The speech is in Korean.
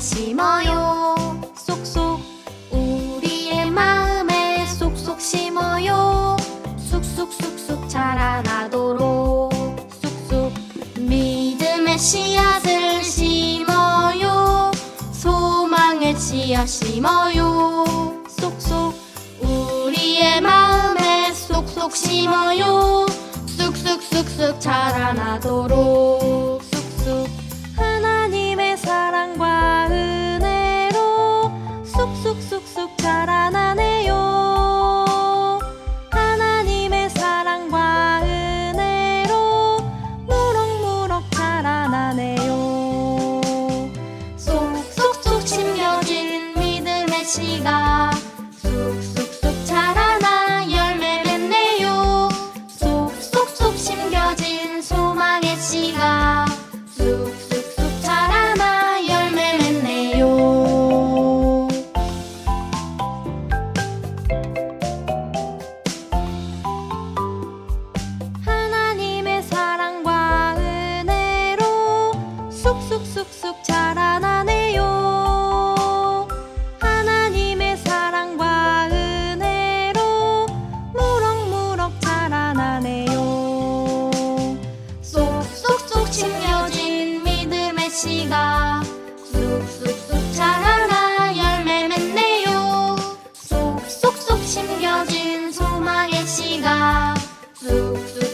심어요. 쏙쏙. 우리의 마음에 쏙쏙 심어요. 쑥쑥쑥쑥 자라나도록. 쑥쑥. 믿음의 씨앗을 심어요. 소망의 씨앗 심어요. 쏙쏙. 우리의 마음에 쏙쏙 심어요. 쑥쑥쑥쑥 자라나도록 믿음 씨가 쑥쑥쑥 자라나 열매 맺네요. 쏙쏙쏙 심겨진 소망의 씨가 쑥쑥